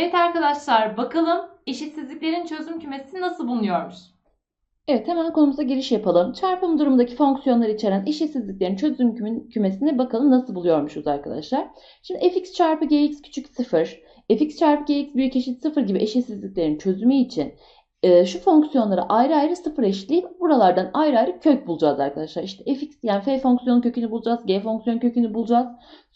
Evet arkadaşlar bakalım eşitsizliklerin çözüm kümesi nasıl bulunuyormuş? Evet hemen konumuza giriş yapalım. Çarpım durumundaki fonksiyonları içeren eşitsizliklerin çözüm kümesini bakalım nasıl buluyormuşuz arkadaşlar. Şimdi fx çarpı gx küçük 0, fx çarpı gx büyük eşit 0 gibi eşitsizliklerin çözümü için e, şu fonksiyonları ayrı ayrı sıfır eşitleyip buralardan ayrı ayrı kök bulacağız arkadaşlar. İşte fx yani f fonksiyonun kökünü bulacağız, g fonksiyonun kökünü bulacağız.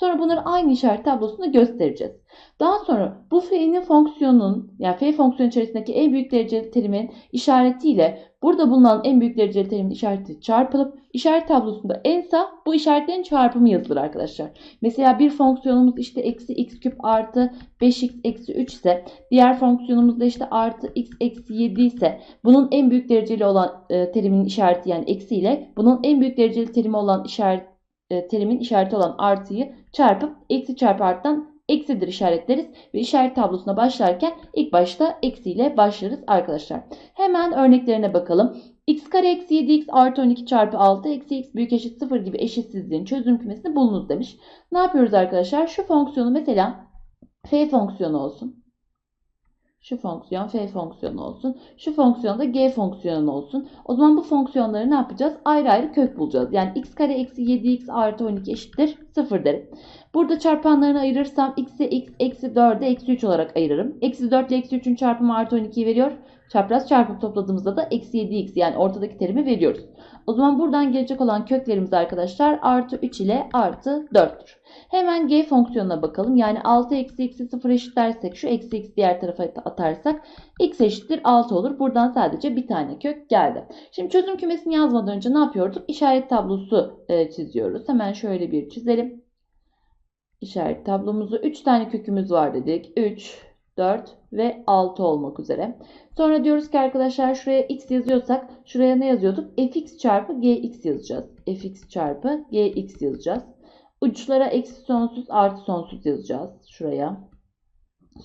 Sonra bunları aynı işaret tablosunda göstereceğiz. Daha sonra bu f'nin fonksiyonun yani f fonksiyonu içerisindeki en büyük dereceli terimin işaretiyle burada bulunan en büyük dereceli terimin işareti çarpılıp işaret tablosunda en sağ bu işaretlerin çarpımı yazılır arkadaşlar. Mesela bir fonksiyonumuz işte eksi x küp artı 5x eksi 3 ise diğer fonksiyonumuz da işte artı x eksi 7 ise bunun en büyük dereceli olan e, terimin işareti yani eksi ile bunun en büyük dereceli terimi olan işaret e, terimin işareti olan artıyı çarpıp eksi çarpı arttan eksidir işaretleriz ve işaret tablosuna başlarken ilk başta eksiyle başlarız arkadaşlar. Hemen örneklerine bakalım. x kare eksi 7x artı 12 çarpı 6 eksi x büyük eşit 0 gibi eşitsizliğin çözüm kümesini bulunuz demiş. Ne yapıyoruz arkadaşlar? Şu fonksiyonu mesela f fonksiyonu olsun. Şu fonksiyon f fonksiyonu olsun. Şu fonksiyon da g fonksiyonu olsun. O zaman bu fonksiyonları ne yapacağız? Ayrı ayrı kök bulacağız. Yani x kare eksi 7x artı 12 eşittir 0 derim. Burada çarpanlarını ayırırsam x'e x, eksi 4'e eksi 3 olarak ayırırım. Eksi 4 ile eksi 3'ün çarpımı artı 12'yi veriyor. Çapraz çarpıp topladığımızda da eksi 7x yani ortadaki terimi veriyoruz. O zaman buradan gelecek olan köklerimiz arkadaşlar artı 3 ile artı 4'tür. Hemen g fonksiyonuna bakalım. Yani 6 eksi x'i 0 eşitlersek şu eksi x diğer tarafa atarsak x eşittir 6 olur. Buradan sadece bir tane kök geldi. Şimdi çözüm kümesini yazmadan önce ne yapıyorduk? İşaret tablosu e, çiziyoruz. Hemen şöyle bir çizelim. İşaret tablomuzu 3 tane kökümüz var dedik. 3, 4 ve 6 olmak üzere. Sonra diyoruz ki arkadaşlar şuraya x yazıyorsak şuraya ne yazıyorduk? fx çarpı gx yazacağız. fx çarpı gx yazacağız. Uçlara eksi sonsuz artı sonsuz yazacağız şuraya.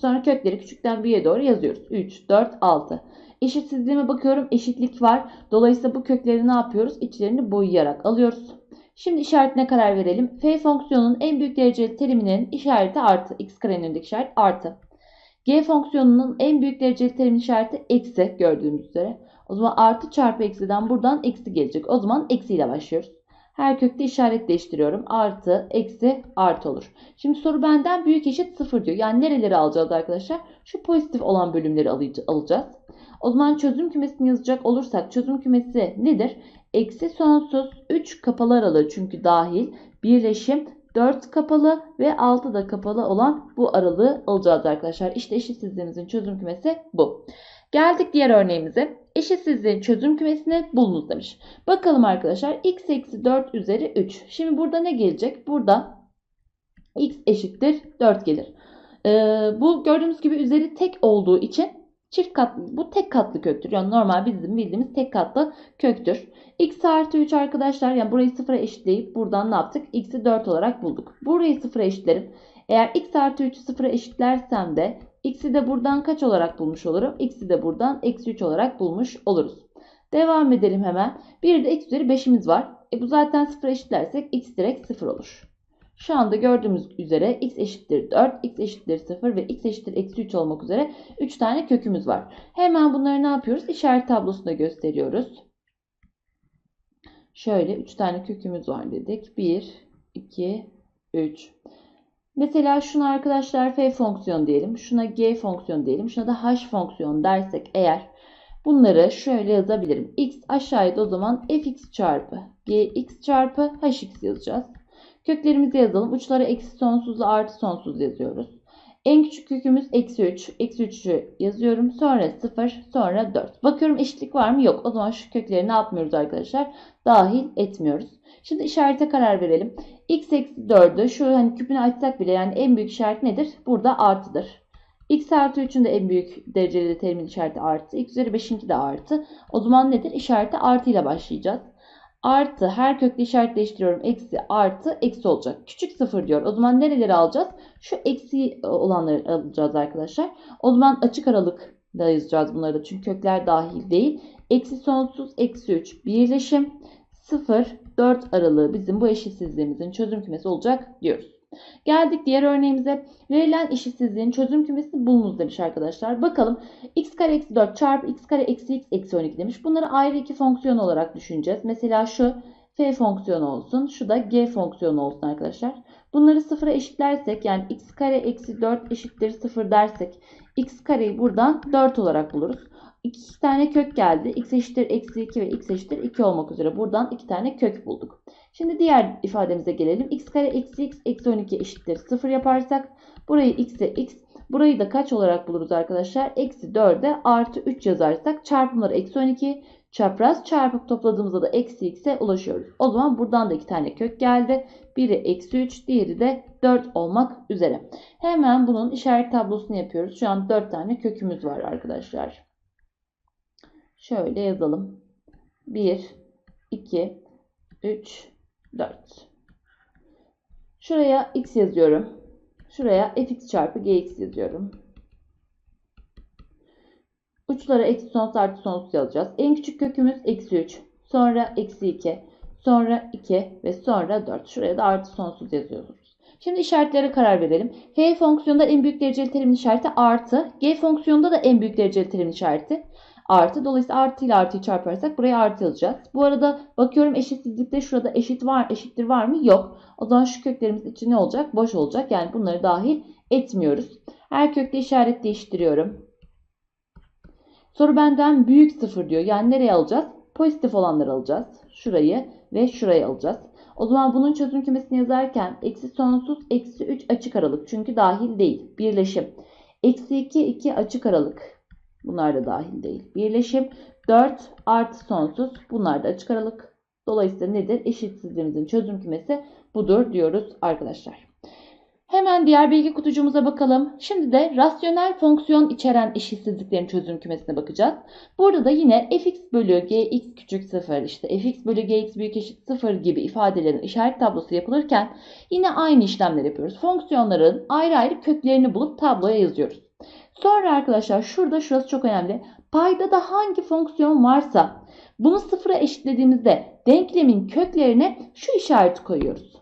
Sonra kökleri küçükten büyüğe doğru yazıyoruz. 3, 4, 6. Eşitsizliğime bakıyorum. Eşitlik var. Dolayısıyla bu kökleri ne yapıyoruz? İçlerini boyayarak alıyoruz. Şimdi işaretine karar verelim. F fonksiyonunun en büyük dereceli teriminin işareti artı. X karenin önündeki işaret artı. G fonksiyonunun en büyük dereceli terimin işareti eksi gördüğümüz üzere. O zaman artı çarpı eksiden buradan eksi gelecek. O zaman eksiyle başlıyoruz. Her kökte işaret değiştiriyorum. Artı, eksi, artı olur. Şimdi soru benden büyük eşit 0 diyor. Yani nereleri alacağız arkadaşlar? Şu pozitif olan bölümleri alacağız. O zaman çözüm kümesini yazacak olursak çözüm kümesi nedir? Eksi sonsuz 3 kapalı aralığı çünkü dahil birleşim 4 kapalı ve 6 da kapalı olan bu aralığı alacağız arkadaşlar. İşte eşitsizliğimizin çözüm kümesi bu. Geldik diğer örneğimize. Eşitsizliğin çözüm kümesini bulunuz demiş. Bakalım arkadaşlar x eksi 4 üzeri 3. Şimdi burada ne gelecek? Burada x eşittir 4 gelir. Ee, bu gördüğünüz gibi üzeri tek olduğu için çift katlı bu tek katlı köktür. Yani normal bizim bildiğimiz tek katlı köktür. x artı 3 arkadaşlar yani burayı sıfıra eşitleyip buradan ne yaptık? x'i 4 olarak bulduk. Burayı sıfıra eşitlerim. Eğer x artı 3'ü sıfıra eşitlersem de x'i de buradan kaç olarak bulmuş olurum? x'i de buradan eksi 3 olarak bulmuş oluruz. Devam edelim hemen. Bir de x üzeri 5'imiz var. E bu zaten sıfıra eşitlersek x direkt 0 olur. Şu anda gördüğümüz üzere x eşittir 4, x eşittir 0 ve x eşittir eksi 3 olmak üzere 3 tane kökümüz var. Hemen bunları ne yapıyoruz? İşaret tablosunda gösteriyoruz. Şöyle 3 tane kökümüz var dedik. 1, 2, 3. Mesela şuna arkadaşlar f fonksiyon diyelim. Şuna g fonksiyon diyelim. Şuna da h fonksiyon dersek eğer bunları şöyle yazabilirim. x aşağıya o zaman fx çarpı gx çarpı hx yazacağız. Köklerimizi yazalım. Uçlara eksi sonsuzla artı sonsuz yazıyoruz. En küçük kökümüz eksi 3. Eksi 3'ü yazıyorum. Sonra 0, sonra 4. Bakıyorum eşitlik var mı? Yok. O zaman şu kökleri ne yapmıyoruz arkadaşlar? Dahil etmiyoruz. Şimdi işarete karar verelim. x eksi 4'ü şu hani küpünü açsak bile yani en büyük işaret nedir? Burada artıdır. x artı 3'ün de en büyük dereceli terimin işareti artı. x üzeri 5'inki de artı. O zaman nedir? İşareti artı ile başlayacağız. Artı her kökte işaret değiştiriyorum. Eksi artı eksi olacak. Küçük sıfır diyor. O zaman nereleri alacağız? Şu eksi olanları alacağız arkadaşlar. O zaman açık aralıkla yazacağız bunları da. Çünkü kökler dahil değil. Eksi sonsuz eksi 3 birleşim 0 4 aralığı bizim bu eşitsizliğimizin çözüm kümesi olacak diyoruz. Geldik diğer örneğimize. Verilen eşitsizliğin çözüm kümesini bulunuz demiş arkadaşlar. Bakalım x kare eksi 4 çarpı x kare eksi x eksi 12 demiş. Bunları ayrı iki fonksiyon olarak düşüneceğiz. Mesela şu f fonksiyonu olsun. Şu da g fonksiyonu olsun arkadaşlar. Bunları sıfıra eşitlersek yani x kare eksi 4 eşittir 0 dersek x kareyi buradan 4 olarak buluruz. İki tane kök geldi. x eşittir eksi 2 ve x eşittir 2 olmak üzere buradan iki tane kök bulduk. Şimdi diğer ifademize gelelim. x kare eksi x eksi 12 eşittir 0 yaparsak burayı x'e x burayı da kaç olarak buluruz arkadaşlar? Eksi 4'e artı 3 yazarsak çarpımları eksi 12 çapraz çarpıp topladığımızda da eksi x'e ulaşıyoruz. O zaman buradan da iki tane kök geldi. Biri eksi 3 diğeri de 4 olmak üzere. Hemen bunun işaret tablosunu yapıyoruz. Şu an 4 tane kökümüz var arkadaşlar. Şöyle yazalım. 1, 2, 3, 4. Şuraya x yazıyorum. Şuraya fx çarpı gx yazıyorum. Uçlara eksi sonsuz artı sonsuz yazacağız. En küçük kökümüz eksi 3. Sonra eksi 2. Sonra 2 ve sonra 4. Şuraya da artı sonsuz yazıyoruz. Şimdi işaretlere karar verelim. F fonksiyonunda en büyük dereceli terimin işareti artı. G fonksiyonunda da en büyük dereceli terimin işareti artı. Dolayısıyla artı ile artıyı çarparsak buraya artı yazacağız. Bu arada bakıyorum eşitsizlikte şurada eşit var, eşittir var mı? Yok. O zaman şu köklerimiz için ne olacak? Boş olacak. Yani bunları dahil etmiyoruz. Her kökte işaret değiştiriyorum. Soru benden büyük sıfır diyor. Yani nereye alacağız? Pozitif olanları alacağız. Şurayı ve şurayı alacağız. O zaman bunun çözüm kümesini yazarken eksi sonsuz eksi 3 açık aralık. Çünkü dahil değil. Birleşim. Eksi 2 2 açık aralık. Bunlar da dahil değil. Birleşim 4 artı sonsuz. Bunlar da açık aralık. Dolayısıyla nedir? Eşitsizliğimizin çözüm kümesi budur diyoruz arkadaşlar. Hemen diğer bilgi kutucuğumuza bakalım. Şimdi de rasyonel fonksiyon içeren eşitsizliklerin çözüm kümesine bakacağız. Burada da yine fx bölü gx küçük 0, işte fx bölü gx büyük eşit 0 gibi ifadelerin işaret tablosu yapılırken yine aynı işlemler yapıyoruz. Fonksiyonların ayrı ayrı köklerini bulup tabloya yazıyoruz. Sonra arkadaşlar şurada şurası çok önemli. Paydada hangi fonksiyon varsa bunu sıfıra eşitlediğimizde denklemin köklerine şu işareti koyuyoruz.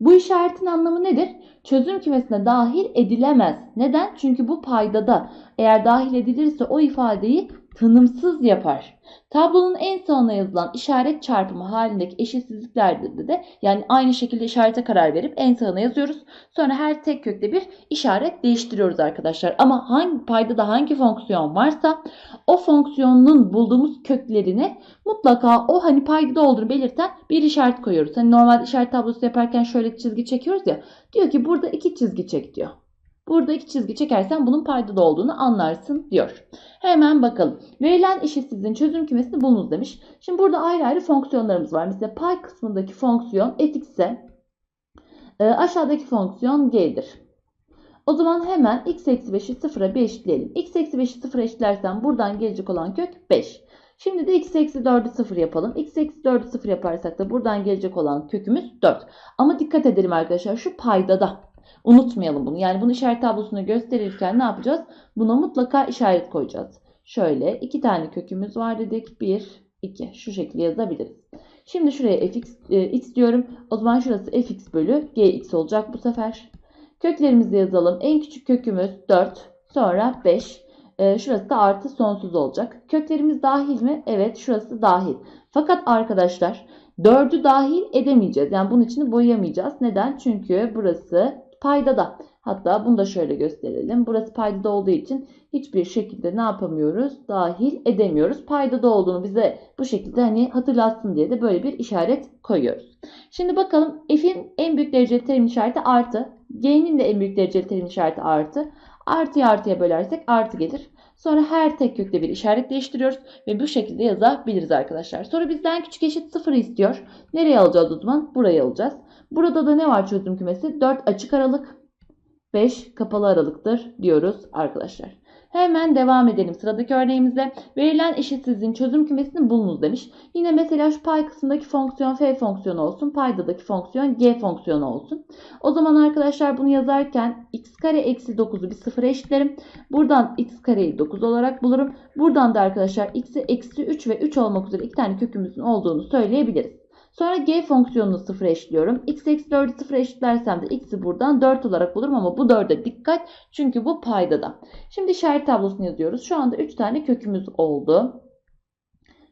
Bu işaretin anlamı nedir? Çözüm kümesine dahil edilemez. Neden? Çünkü bu paydada eğer dahil edilirse o ifadeyi tanımsız yapar. Tablonun en sonuna yazılan işaret çarpımı halindeki eşitsizliklerde de yani aynı şekilde işarete karar verip en sağına yazıyoruz. Sonra her tek kökte bir işaret değiştiriyoruz arkadaşlar. Ama hangi paydada hangi fonksiyon varsa o fonksiyonun bulduğumuz köklerine mutlaka o hani paydada olduğunu belirten bir işaret koyuyoruz. Hani normal işaret tablosu yaparken şöyle çizgi çekiyoruz ya. Diyor ki burada iki çizgi çek diyor. Burada iki çizgi çekersen bunun paydada olduğunu anlarsın diyor. Hemen bakalım. Verilen eşitsizliğin çözüm kümesini bulunuz demiş. Şimdi burada ayrı ayrı fonksiyonlarımız var. Mesela pay kısmındaki fonksiyon fx ise e, aşağıdaki fonksiyon g'dir. O zaman hemen x eksi 5'i 0'a 1 eşitleyelim. x eksi 5'i 0'a eşitlersem buradan gelecek olan kök 5. Şimdi de x eksi 4'ü 0 yapalım. x eksi 4'ü 0 yaparsak da buradan gelecek olan kökümüz 4. Ama dikkat edelim arkadaşlar şu paydada. Unutmayalım bunu. Yani bunu işaret tablosuna gösterirken ne yapacağız? Buna mutlaka işaret koyacağız. Şöyle iki tane kökümüz var dedik. 1, 2. Şu şekilde yazabiliriz. Şimdi şuraya fx e, x diyorum. O zaman şurası fx bölü gx olacak bu sefer. Köklerimizi yazalım. En küçük kökümüz 4. Sonra 5. E, şurası da artı sonsuz olacak. Köklerimiz dahil mi? Evet şurası dahil. Fakat arkadaşlar 4'ü dahil edemeyeceğiz. Yani bunun içini boyayamayacağız. Neden? Çünkü burası paydada. Hatta bunu da şöyle gösterelim. Burası paydada olduğu için hiçbir şekilde ne yapamıyoruz? Dahil edemiyoruz. Paydada olduğunu bize bu şekilde hani hatırlatsın diye de böyle bir işaret koyuyoruz. Şimdi bakalım f'in en büyük dereceli terim işareti artı. G'nin de en büyük dereceli terim işareti artı. Artıyı artıya bölersek artı gelir. Sonra her tek kökte bir işaret değiştiriyoruz ve bu şekilde yazabiliriz arkadaşlar. Sonra bizden küçük eşit 0 istiyor. Nereye alacağız o zaman? Buraya alacağız. Burada da ne var çözüm kümesi? 4 açık aralık, 5 kapalı aralıktır diyoruz arkadaşlar. Hemen devam edelim sıradaki örneğimizde. Verilen eşitsizliğin çözüm kümesini bulunuz demiş. Yine mesela şu pay kısmındaki fonksiyon f fonksiyonu olsun. Paydadaki fonksiyon g fonksiyonu olsun. O zaman arkadaşlar bunu yazarken x kare eksi 9'u bir sıfıra eşitlerim. Buradan x kareyi 9 olarak bulurum. Buradan da arkadaşlar x'i eksi 3 ve 3 olmak üzere iki tane kökümüzün olduğunu söyleyebiliriz. Sonra g fonksiyonunu sıfıra eşliyorum. x eksi 4'ü sıfıra eşitlersem de x'i buradan 4 olarak bulurum ama bu 4'e dikkat çünkü bu paydada. Şimdi işaret tablosunu yazıyoruz. Şu anda 3 tane kökümüz oldu.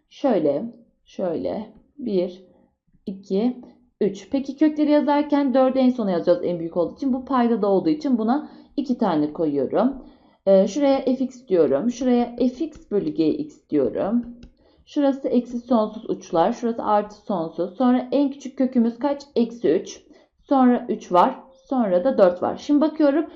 Şöyle, şöyle, 1, 2, 3. Peki kökleri yazarken 4'ü en sona yazacağız en büyük olduğu için. Bu paydada olduğu için buna 2 tane koyuyorum. Ee, şuraya fx diyorum. Şuraya fx bölü gx diyorum. Şurası eksi sonsuz uçlar. Şurası artı sonsuz. Sonra en küçük kökümüz kaç? Eksi 3. Sonra 3 var. Sonra da 4 var. Şimdi bakıyorum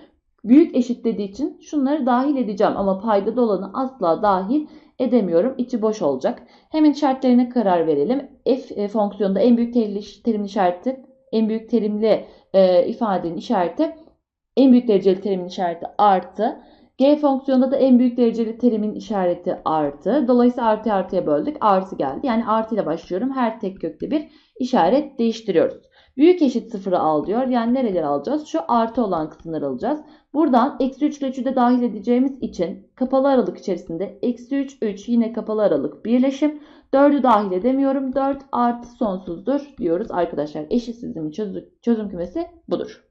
büyük eşit dediği için şunları dahil edeceğim. Ama paydada olanı asla dahil edemiyorum. İçi boş olacak. Hemen işaretlerine karar verelim. F e, fonksiyonunda en büyük terimli işareti, en büyük terimli e, ifadenin işareti, en büyük dereceli terimin işareti artı. G fonksiyonunda da en büyük dereceli terimin işareti artı. Dolayısıyla artı artıya böldük. Artı geldi. Yani artı ile başlıyorum. Her tek kökte bir işaret değiştiriyoruz. Büyük eşit sıfırı al diyor. Yani nereleri alacağız? Şu artı olan kısımları alacağız. Buradan eksi 3 ile 3'ü de dahil edeceğimiz için kapalı aralık içerisinde eksi 3, 3 yine kapalı aralık birleşim. 4'ü dahil edemiyorum. 4 artı sonsuzdur diyoruz arkadaşlar. Eşitsizliğin çözüm, kümesi budur.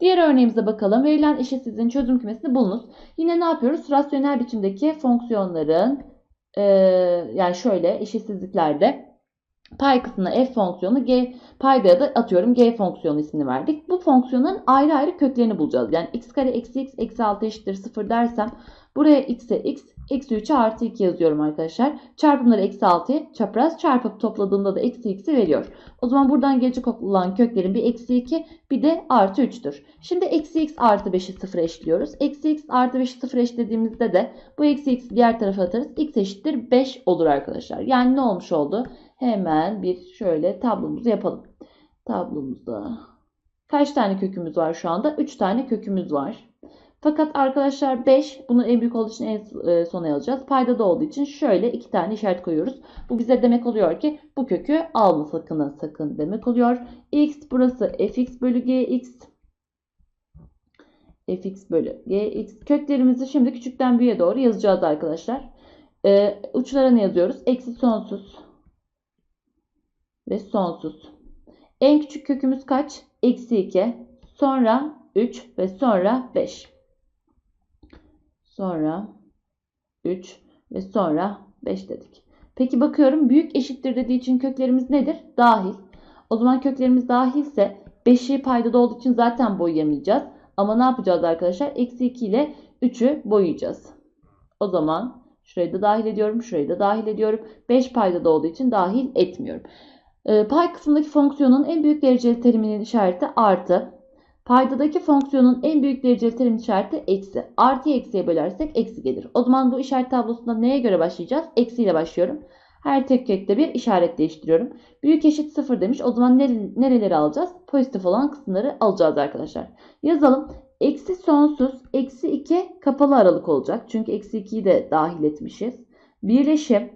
Diğer örneğimize bakalım. Verilen eşitsizliğin çözüm kümesini bulunuz. Yine ne yapıyoruz? Rasyonel biçimdeki fonksiyonların e, yani şöyle eşitsizliklerde pay kısmına f fonksiyonu g paydaya da atıyorum g fonksiyonu ismini verdik. Bu fonksiyonların ayrı ayrı köklerini bulacağız. Yani x kare eksi x eksi 6 eşittir 0 dersem buraya x'e x eksi 3'e artı 2 yazıyorum arkadaşlar. Çarpımları eksi 6'ya çapraz çarpıp topladığımda da eksi x'i veriyor. O zaman buradan gelecek olan köklerin bir eksi 2 bir de artı 3'tür. Şimdi eksi x artı 5'i 0'a eşliyoruz. Eksi x artı 5'i 0'a eşlediğimizde de bu eksi x'i diğer tarafa atarız. x eşittir 5 olur arkadaşlar. Yani ne olmuş oldu? Hemen bir şöyle tablomuzu yapalım. Tablomuzda kaç tane kökümüz var şu anda? 3 tane kökümüz var. Fakat arkadaşlar 5 bunu en büyük olduğu için en e, sona yazacağız. Paydada olduğu için şöyle 2 tane işaret koyuyoruz. Bu bize demek oluyor ki bu kökü alma sakın sakın demek oluyor. x burası fx bölü gx fx bölü gx köklerimizi şimdi küçükten büyüğe doğru yazacağız arkadaşlar. Ee, uçlara ne yazıyoruz? Eksi sonsuz ve sonsuz. En küçük kökümüz kaç? Eksi 2. Sonra 3 ve sonra 5. Sonra 3 ve sonra 5 dedik. Peki bakıyorum büyük eşittir dediği için köklerimiz nedir? Dahil. O zaman köklerimiz dahilse 5'i paydada olduğu için zaten boyayamayacağız. Ama ne yapacağız arkadaşlar? Eksi 2 ile 3'ü boyayacağız. O zaman şurayı da dahil ediyorum. Şurayı da dahil ediyorum. 5 paydada olduğu için dahil etmiyorum. E, pay kısmındaki fonksiyonun en büyük dereceli teriminin işareti artı. Paydadaki fonksiyonun en büyük dereceli terimin işareti eksi. Artıyı eksiye bölersek eksi gelir. O zaman bu işaret tablosunda neye göre başlayacağız? Eksi ile başlıyorum. Her tek kökte bir işaret değiştiriyorum. Büyük eşit 0 demiş. O zaman nere, nereleri alacağız? Pozitif olan kısımları alacağız arkadaşlar. Yazalım. Eksi sonsuz, eksi 2 kapalı aralık olacak. Çünkü eksi 2'yi de dahil etmişiz. Birleşim.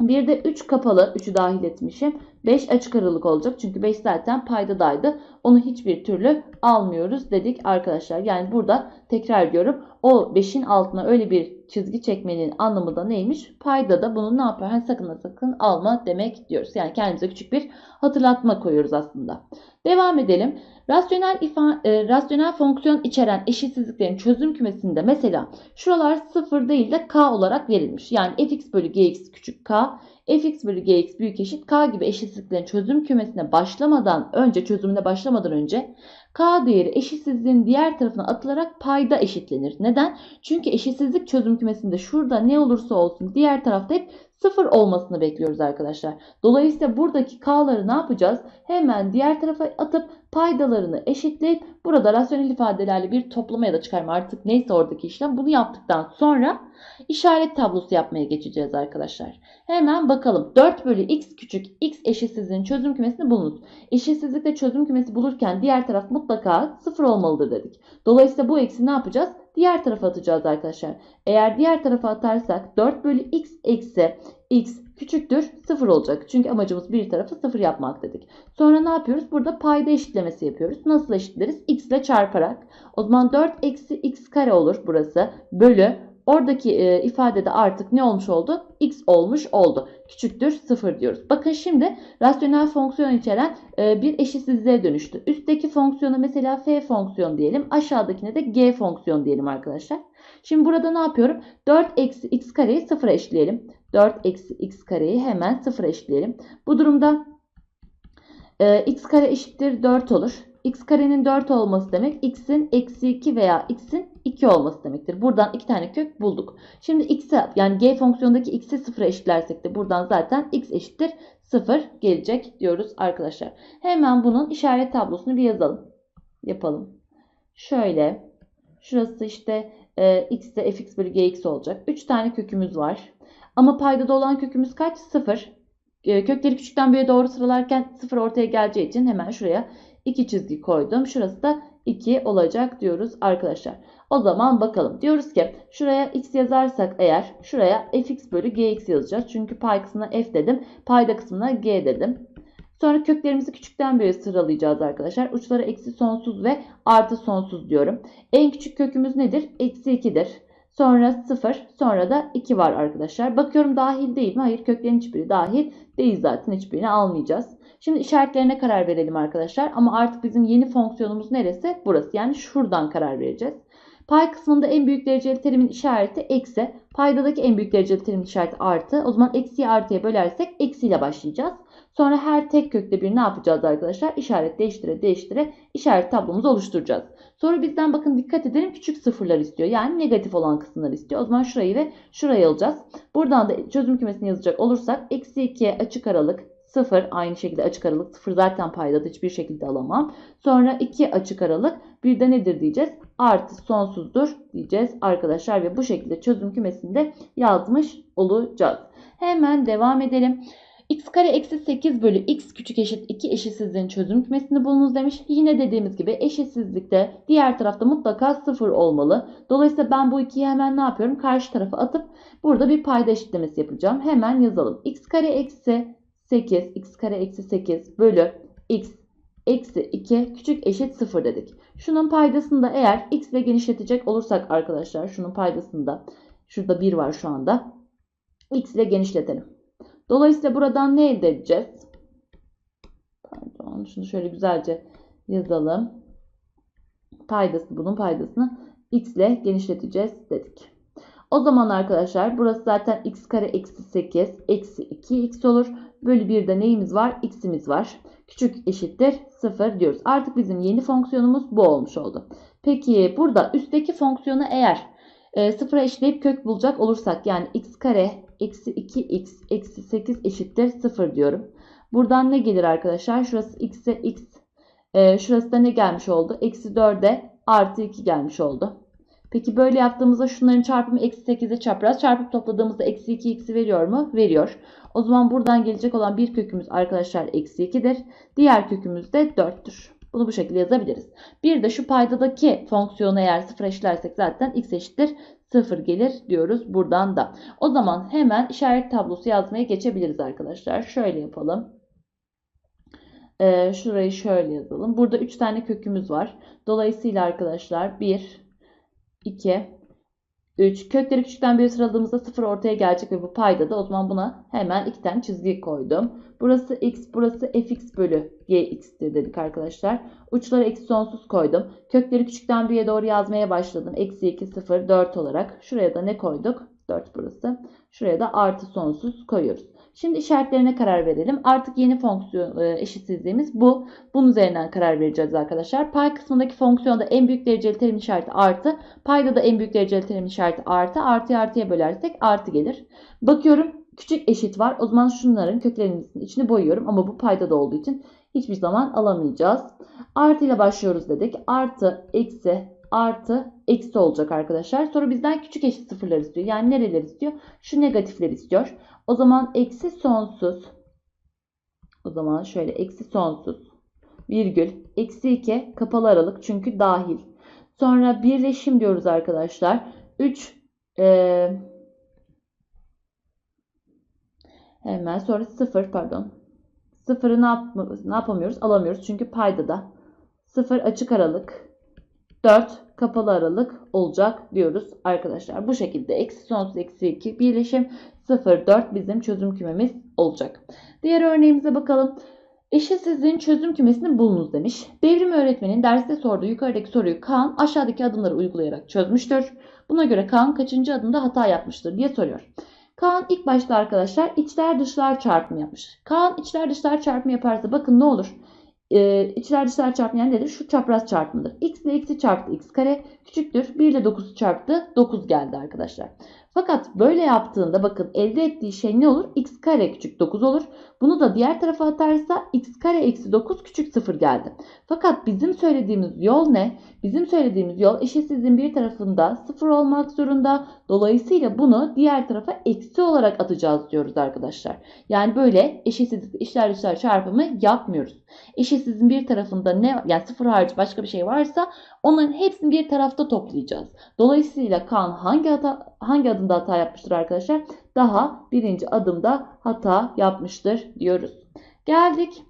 Bir de 3 kapalı, 3'ü dahil etmişim. 5 açık aralık olacak. Çünkü 5 zaten paydadaydı. Onu hiçbir türlü almıyoruz dedik arkadaşlar. Yani burada tekrar ediyorum. O 5'in altına öyle bir çizgi çekmenin anlamı da neymiş? Paydada bunu ne yapar? Hani sakın sakın alma demek diyoruz. Yani kendimize küçük bir hatırlatma koyuyoruz aslında. Devam edelim. Rasyonel, ifa, e, rasyonel fonksiyon içeren eşitsizliklerin çözüm kümesinde mesela şuralar 0 değil de k olarak verilmiş. Yani fx bölü gx küçük k, fx bölü gx büyük eşit k gibi eşitsizliklerin çözüm kümesine başlamadan önce çözümüne başlamadan önce k değeri eşitsizliğin diğer tarafına atılarak payda eşitlenir. Neden? Çünkü eşitsizlik çözüm kümesinde şurada ne olursa olsun diğer tarafta hep sıfır olmasını bekliyoruz arkadaşlar. Dolayısıyla buradaki k'ları ne yapacağız? Hemen diğer tarafa atıp paydalarını eşitleyip burada rasyonel ifadelerle bir toplama ya da çıkarma artık neyse oradaki işlem bunu yaptıktan sonra işaret tablosu yapmaya geçeceğiz arkadaşlar. Hemen bakalım. 4 bölü x küçük x eşitsizliğin çözüm kümesini bulunuz. Eşitsizlikle çözüm kümesi bulurken diğer taraf mutlaka sıfır olmalıdır dedik. Dolayısıyla bu eksi ne yapacağız? Diğer tarafa atacağız arkadaşlar. Eğer diğer tarafa atarsak 4 bölü x eksi x küçüktür 0 olacak. Çünkü amacımız bir tarafı 0 yapmak dedik. Sonra ne yapıyoruz? Burada payda eşitlemesi yapıyoruz. Nasıl eşitleriz? x ile çarparak. O zaman 4 eksi x kare olur burası. Bölü Oradaki e, ifadede artık ne olmuş oldu? x olmuş oldu. Küçüktür 0 diyoruz. Bakın şimdi rasyonel fonksiyon içeren e, bir eşitsizliğe dönüştü. Üstteki fonksiyona mesela f fonksiyon diyelim. Aşağıdakine de g fonksiyon diyelim arkadaşlar. Şimdi burada ne yapıyorum? 4 eksi x kareyi 0'a eşitleyelim. 4 eksi x kareyi hemen 0'a eşitleyelim. Bu durumda e, x kare eşittir 4 olur. X karenin 4 olması demek x'in eksi 2 veya x'in 2 olması demektir. Buradan iki tane kök bulduk. Şimdi x'e yani g fonksiyondaki x'i 0'a eşitlersek de buradan zaten x eşittir 0 gelecek diyoruz arkadaşlar. Hemen bunun işaret tablosunu bir yazalım. Yapalım. Şöyle. Şurası işte e, x de fx bölü gx olacak. 3 tane kökümüz var. Ama paydada olan kökümüz kaç? 0. E, kökleri küçükten büyüğe doğru sıralarken 0 ortaya geleceği için hemen şuraya 2 çizgi koydum. Şurası da 2 olacak diyoruz arkadaşlar. O zaman bakalım. Diyoruz ki şuraya x yazarsak eğer şuraya fx bölü gx yazacağız. Çünkü pay kısmına f dedim. Payda kısmına g dedim. Sonra köklerimizi küçükten büyüğe sıralayacağız arkadaşlar. Uçları eksi sonsuz ve artı sonsuz diyorum. En küçük kökümüz nedir? Eksi 2'dir. Sonra 0, sonra da 2 var arkadaşlar. Bakıyorum dahil değil mi? Hayır köklerin hiçbiri dahil değil zaten. Hiçbirini almayacağız. Şimdi işaretlerine karar verelim arkadaşlar. Ama artık bizim yeni fonksiyonumuz neresi? Burası. Yani şuradan karar vereceğiz. Pay kısmında en büyük dereceli terimin işareti eksi. Paydadaki en büyük dereceli terimin işareti artı. O zaman eksiyi artıya bölersek eksiyle başlayacağız. Sonra her tek kökte bir ne yapacağız arkadaşlar? İşaret değiştire değiştire işaret tablomuzu oluşturacağız. Sonra bizden bakın dikkat edelim küçük sıfırlar istiyor. Yani negatif olan kısımları istiyor. O zaman şurayı ve şurayı alacağız. Buradan da çözüm kümesini yazacak olursak eksi 2 açık aralık 0 aynı şekilde açık aralık 0 zaten paydada hiçbir şekilde alamam. Sonra 2 açık aralık bir de nedir diyeceğiz? Artı sonsuzdur diyeceğiz arkadaşlar ve bu şekilde çözüm kümesinde yazmış olacağız. Hemen devam edelim. x kare eksi 8 bölü x küçük eşit 2 eşitsizliğin çözüm kümesini bulunuz demiş. Yine dediğimiz gibi eşitsizlikte diğer tarafta mutlaka 0 olmalı. Dolayısıyla ben bu ikiyi hemen ne yapıyorum? Karşı tarafa atıp burada bir payda eşitlemesi yapacağım. Hemen yazalım. x kare eksi 8 x kare eksi 8 bölü x eksi 2 küçük eşit 0 dedik. Şunun paydasını da eğer x ile genişletecek olursak arkadaşlar şunun paydasında şurada 1 var şu anda x ile genişletelim. Dolayısıyla buradan ne elde edeceğiz? Pardon şunu şöyle güzelce yazalım. Paydası bunun paydasını x ile genişleteceğiz dedik. O zaman arkadaşlar burası zaten x kare eksi 8 eksi 2x olur. Bölü 1'de neyimiz var? x'imiz var. Küçük eşittir 0 diyoruz. Artık bizim yeni fonksiyonumuz bu olmuş oldu. Peki burada üstteki fonksiyonu eğer e, sıfıra eşitleyip kök bulacak olursak yani x kare eksi 2x eksi 8 eşittir 0 diyorum. Buradan ne gelir arkadaşlar? Şurası x'e x. E, şurası da ne gelmiş oldu? Eksi 4'e artı 2 gelmiş oldu. Peki böyle yaptığımızda şunların çarpımı eksi 8'e çapraz. Çarpıp topladığımızda eksi 2x'i veriyor mu? Veriyor. O zaman buradan gelecek olan bir kökümüz arkadaşlar eksi 2'dir. Diğer kökümüz de 4'tür. Bunu bu şekilde yazabiliriz. Bir de şu paydadaki fonksiyonu eğer sıfır eşitlersek zaten x eşittir 0 gelir diyoruz buradan da. O zaman hemen işaret tablosu yazmaya geçebiliriz arkadaşlar. Şöyle yapalım. Ee, şurayı şöyle yazalım. Burada 3 tane kökümüz var. Dolayısıyla arkadaşlar 1, 2, 3. Kökleri küçükten bir sıraladığımızda 0 ortaya gelecek ve bu payda da o zaman buna hemen 2 tane çizgi koydum. Burası x, burası fx bölü gx'tir dedik arkadaşlar. Uçları eksi sonsuz koydum. Kökleri küçükten büyüğe doğru yazmaya başladım. Eksi 2, 0, 4 olarak. Şuraya da ne koyduk? 4 burası. Şuraya da artı sonsuz koyuyoruz. Şimdi işaretlerine karar verelim. Artık yeni fonksiyon e, eşitsizliğimiz bu. Bunun üzerinden karar vereceğiz arkadaşlar. Pay kısmındaki fonksiyonda en büyük dereceli terim işareti artı. Payda da en büyük dereceli terim işareti artı. Artıya artıya bölersek artı gelir. Bakıyorum küçük eşit var. O zaman şunların köklerimizin içini boyuyorum. Ama bu payda da olduğu için hiçbir zaman alamayacağız. Artı ile başlıyoruz dedik. Artı, eksi, artı, eksi olacak arkadaşlar. Sonra bizden küçük eşit sıfırlar istiyor. Yani nereler istiyor? Şu negatifler istiyor. O zaman eksi sonsuz. O zaman şöyle eksi sonsuz. Virgül. Eksi 2 kapalı aralık çünkü dahil. Sonra birleşim diyoruz arkadaşlar. 3 e, hemen sonra 0 pardon. 0'ı ne, yap ne yapamıyoruz? Alamıyoruz çünkü payda da. 0 açık aralık. 4 kapalı aralık olacak diyoruz arkadaşlar. Bu şekilde eksi sonsuz eksi 2 birleşim 0 4 bizim çözüm kümemiz olacak. Diğer örneğimize bakalım. Eşitsizliğin çözüm kümesini bulunuz demiş. Devrim öğretmenin derste sorduğu yukarıdaki soruyu Kaan aşağıdaki adımları uygulayarak çözmüştür. Buna göre Kaan kaçıncı adımda hata yapmıştır diye soruyor. Kaan ilk başta arkadaşlar içler dışlar çarpımı yapmış. Kaan içler dışlar çarpımı yaparsa bakın ne olur? Ee, içler dışlar çarpımı yani nedir? Şu çapraz çarpımıdır. x ile x'i çarptı x kare küçüktür. 1 ile 9'u çarptı 9 geldi arkadaşlar. Fakat böyle yaptığında bakın elde ettiği şey ne olur? x kare küçük 9 olur. Bunu da diğer tarafa atarsa x kare eksi 9 küçük 0 geldi. Fakat bizim söylediğimiz yol ne? Bizim söylediğimiz yol eşitsizliğin bir tarafında 0 olmak zorunda. Dolayısıyla bunu diğer tarafa eksi olarak atacağız diyoruz arkadaşlar. Yani böyle eşitsizlik işler dışlar çarpımı yapmıyoruz. Eşitsizliğin bir tarafında ne yani 0 hariç başka bir şey varsa onların hepsini bir tarafta toplayacağız. Dolayısıyla Kaan hangi hata hangi adımda hata yapmıştır arkadaşlar? Daha birinci adımda hata yapmıştır diyoruz. Geldik.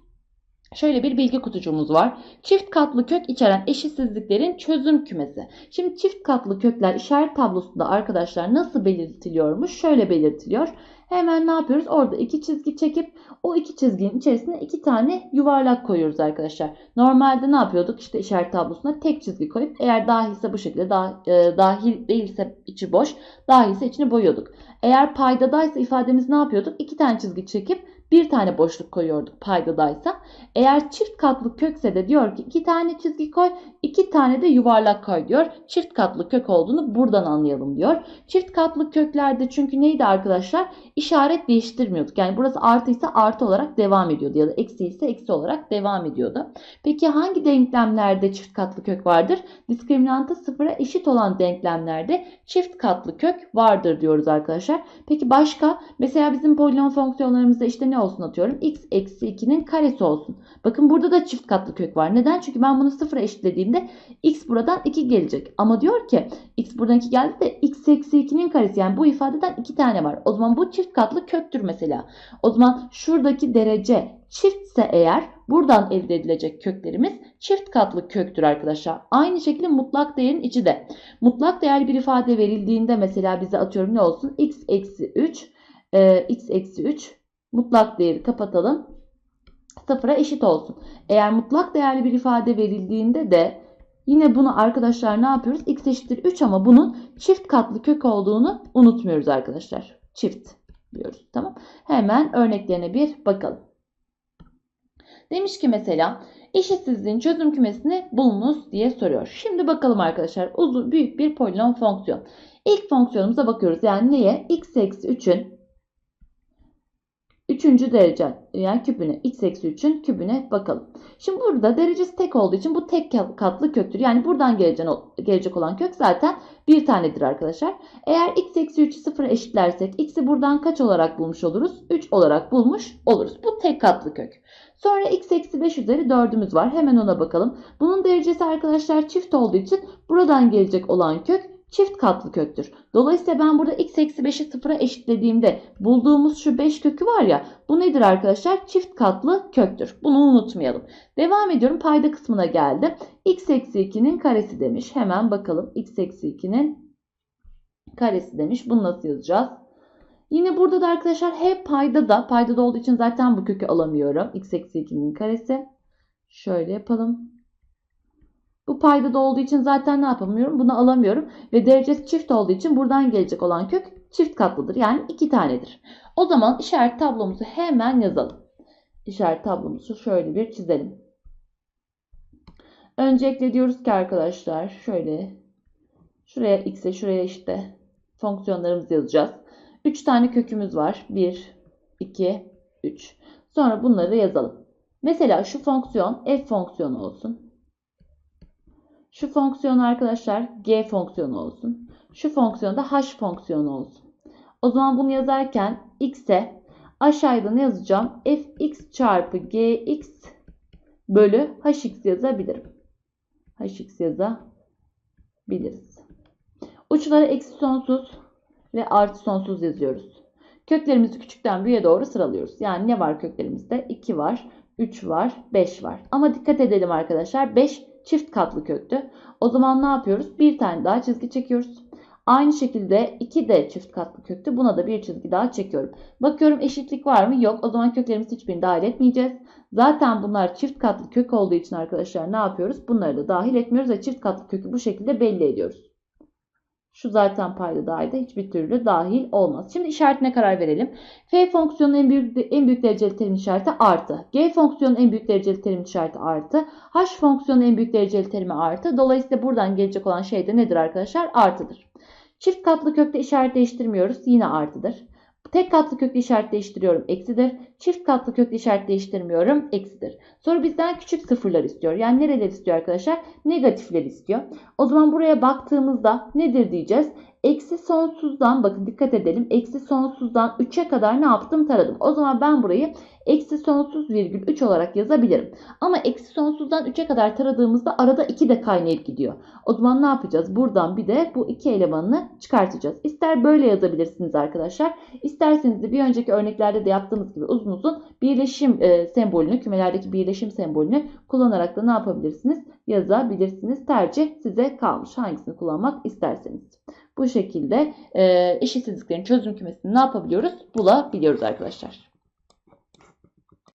Şöyle bir bilgi kutucuğumuz var. Çift katlı kök içeren eşitsizliklerin çözüm kümesi. Şimdi çift katlı kökler işaret tablosunda arkadaşlar nasıl belirtiliyormuş? Şöyle belirtiliyor. Hemen ne yapıyoruz? Orada iki çizgi çekip o iki çizginin içerisine iki tane yuvarlak koyuyoruz arkadaşlar. Normalde ne yapıyorduk? İşte işaret tablosuna tek çizgi koyup eğer dahilse bu şekilde dah, e, dahil değilse içi boş, dahilse içini boyuyorduk. Eğer paydadaysa ifademiz ne yapıyorduk? İki tane çizgi çekip bir tane boşluk koyuyorduk paydadaysa. Eğer çift katlı kökse de diyor ki iki tane çizgi koy, iki tane de yuvarlak koy diyor. Çift katlı kök olduğunu buradan anlayalım diyor. Çift katlı köklerde çünkü neydi arkadaşlar? İşaret değiştirmiyorduk. Yani burası artıysa artı olarak devam ediyordu ya da eksi ise eksi olarak devam ediyordu. Peki hangi denklemlerde çift katlı kök vardır? Diskriminantı sıfıra eşit olan denklemlerde çift katlı kök vardır diyoruz arkadaşlar. Peki başka? Mesela bizim polinom fonksiyonlarımızda işte ne olsun atıyorum? x eksi 2'nin karesi olsun. Bakın burada da çift katlı kök var. Neden? Çünkü ben bunu sıfıra eşitlediğimde x buradan 2 gelecek. Ama diyor ki x buradan 2 geldi de x eksi 2'nin karesi yani bu ifadeden 2 tane var. O zaman bu çift katlı köktür mesela. O zaman şuradaki derece çiftse eğer buradan elde edilecek köklerimiz çift katlı köktür arkadaşlar. Aynı şekilde mutlak değerin içi de. Mutlak değerli bir ifade verildiğinde mesela bize atıyorum ne olsun? x eksi 3 e, x eksi 3 mutlak değeri kapatalım. Sıfıra eşit olsun. Eğer mutlak değerli bir ifade verildiğinde de yine bunu arkadaşlar ne yapıyoruz? x eşittir 3 ama bunun çift katlı kök olduğunu unutmuyoruz arkadaşlar. Çift diyoruz. Tamam. Hemen örneklerine bir bakalım. Demiş ki mesela eşitsizliğin çözüm kümesini bulunuz diye soruyor. Şimdi bakalım arkadaşlar uzun büyük bir polinom fonksiyon. İlk fonksiyonumuza bakıyoruz. Yani neye? x eksi 3'ün 3. derece yani küpüne x eksi 3'ün küpüne bakalım. Şimdi burada derecesi tek olduğu için bu tek katlı köktür. Yani buradan gelecek olan kök zaten bir tanedir arkadaşlar. Eğer x eksi 3'ü sıfıra eşitlersek x'i buradan kaç olarak bulmuş oluruz? 3 olarak bulmuş oluruz. Bu tek katlı kök. Sonra x eksi 5 üzeri 4'ümüz var. Hemen ona bakalım. Bunun derecesi arkadaşlar çift olduğu için buradan gelecek olan kök çift katlı köktür. Dolayısıyla ben burada x eksi 5'i sıfıra eşitlediğimde bulduğumuz şu 5 kökü var ya bu nedir arkadaşlar? Çift katlı köktür. Bunu unutmayalım. Devam ediyorum payda kısmına geldi. x eksi 2'nin karesi demiş. Hemen bakalım x eksi 2'nin karesi demiş. Bunu nasıl yazacağız? Yine burada da arkadaşlar hep payda da payda da olduğu için zaten bu kökü alamıyorum. x eksi 2'nin karesi. Şöyle yapalım. Bu payda da olduğu için zaten ne yapamıyorum? Bunu alamıyorum. Ve derecesi çift olduğu için buradan gelecek olan kök çift katlıdır. Yani iki tanedir. O zaman işaret tablomuzu hemen yazalım. İşaret tablomuzu şöyle bir çizelim. Öncelikle diyoruz ki arkadaşlar şöyle şuraya x'e şuraya işte fonksiyonlarımızı yazacağız. 3 tane kökümüz var. 1, 2, 3. Sonra bunları yazalım. Mesela şu fonksiyon f fonksiyonu olsun. Şu fonksiyon arkadaşlar g fonksiyonu olsun. Şu fonksiyon da h fonksiyonu olsun. O zaman bunu yazarken x'e aşağıda ne yazacağım? fx çarpı gx bölü hx yazabilirim. hx yazabiliriz. Uçlara eksi sonsuz ve artı sonsuz yazıyoruz. Köklerimizi küçükten büyüğe doğru sıralıyoruz. Yani ne var köklerimizde? 2 var, 3 var, 5 var. Ama dikkat edelim arkadaşlar. 5 çift katlı köktü. O zaman ne yapıyoruz? Bir tane daha çizgi çekiyoruz. Aynı şekilde 2 de çift katlı köktü. Buna da bir çizgi daha çekiyorum. Bakıyorum eşitlik var mı? Yok. O zaman köklerimiz hiçbirini dahil etmeyeceğiz. Zaten bunlar çift katlı kök olduğu için arkadaşlar ne yapıyoruz? Bunları da dahil etmiyoruz ve çift katlı kökü bu şekilde belli ediyoruz. Şu zaten payda dahilde hiçbir türlü dahil olmaz. Şimdi işaretine karar verelim. F fonksiyonunun en büyük en büyük dereceli terim işareti artı. G fonksiyonunun en büyük dereceli terim işareti artı. H fonksiyonunun en büyük dereceli terimi artı. Dolayısıyla buradan gelecek olan şey de nedir arkadaşlar? Artıdır. Çift katlı kökte işaret değiştirmiyoruz. Yine artıdır. Tek katlı kökle işaret değiştiriyorum. Eksidir. Çift katlı kökle işaret değiştirmiyorum. Eksidir. Sonra bizden küçük sıfırlar istiyor. Yani nereler istiyor arkadaşlar? Negatifler istiyor. O zaman buraya baktığımızda nedir diyeceğiz? Eksi sonsuzdan bakın dikkat edelim. Eksi sonsuzdan 3'e kadar ne yaptım taradım. O zaman ben burayı eksi sonsuz virgül 3 olarak yazabilirim. Ama eksi sonsuzdan 3'e kadar taradığımızda arada 2 de kaynayıp gidiyor. O zaman ne yapacağız? Buradan bir de bu iki elemanını çıkartacağız. İster böyle yazabilirsiniz arkadaşlar. İsterseniz de bir önceki örneklerde de yaptığımız gibi uzun uzun birleşim e, sembolünü, kümelerdeki birleşim sembolünü kullanarak da ne yapabilirsiniz? Yazabilirsiniz. Tercih size kalmış. Hangisini kullanmak isterseniz. Bu şekilde e, eşitsizliklerin çözüm kümesini ne yapabiliyoruz? Bulabiliyoruz arkadaşlar.